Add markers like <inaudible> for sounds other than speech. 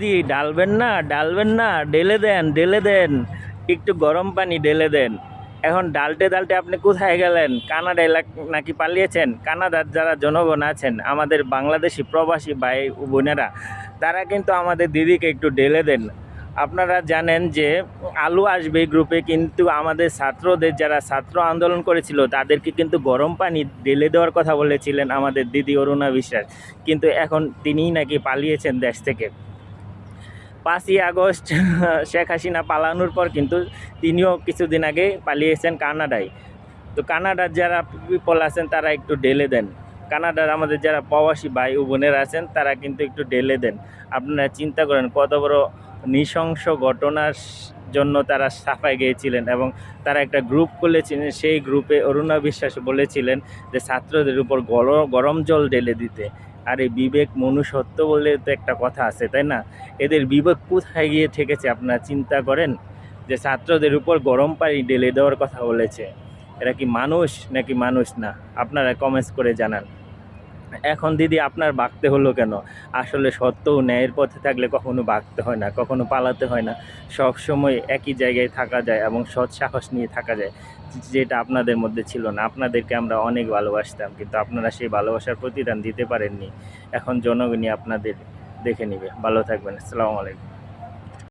দি, ডালবেন না ডালবেন না, ঢেলে দেন ঢেলে দেন, একটু গরম পানি ঢেলে দেন। এখন ডালটে ডালটে আপনি কোথায় গেলেন? কানাডা নাকি পালিয়েছেন? কানাডার যারা জনগণ আছেন, আমাদের বাংলাদেশি প্রবাসী ভাই বোনেরা, তারা কিন্তু আমাদের দিদিকে একটু ঢেলে দেন। আপনারা জানেন যে আলু আসবে গ্রুপে, কিন্তু আমাদের ছাত্রদের যারা ছাত্র আন্দোলন করেছিল, তাদেরকে কিন্তু গরম পানি ঢেলে দেওয়ার কথা বলেছিলেন আমাদের দিদি অরুণা বিশ্বাস। কিন্তু এখন তিনিই নাকি পালিয়েছেন দেশ থেকে। পাঁচই আগস্ট, <laughs> শেখ হাসিনা পালানোর পর কিন্তু তিনিও কিছুদিন আগে পালিয়েছেন কানাডায়। তো কানাডার যারা পিপল আছেন, তারা একটু ঢেলে দেন। কানাডার আমাদের যারা প্রবাসী ভাই ও বোনেরা আছেন, তারা কিন্তু একটু ঢেলে দেন। আপনারা চিন্তা করেন, কত বড় নৃশংস ঘটনার জন্য তারা সাফায় গিয়েছিলেন এবং তারা একটা গ্রুপ খুলেছিলেন। সেই গ্রুপে অরুণা বিশ্বাস বলেছিলেন যে, ছাত্রদের উপর গরম গরম জল ঢেলে দিতে। আর এই বিবেক মনুষ্যত্ব বলে তো একটা কথা আছে, তাই না? এদের বিবেক কোথায় গিয়ে ঠেকেছে আপনারা চিন্তা করেন? যে ছাত্রদের উপর গরম পানি ঢেলে দেওয়ার কথা বলেছে। এরা কি মানুষ নাকি মানুষ না? আপনারা কমেন্টস করে জানান। এখন দিদি আপনার বাঁকতে হলো কেন? আসলে সত্য ও ন্যায়ের পথে থাকলে কখনো বাঁকতে হয় না, কখনো পালাতে হয় না। সব সময় একই জায়গায় থাকা যায় এবং সৎ সাহস নিয়ে থাকা যায়, যেটা আপনাদের মধ্যে ছিল না। আপনাদেরকে আমরা অনেক ভালোবাসতাম, কিন্তু আপনারা সেই ভালোবাসার প্রতিদান দিতে পারেননি। এখন জনগণই আপনাদের দেখে নিবে। ভালো থাকবেন। আসসালামু আলাইকুম।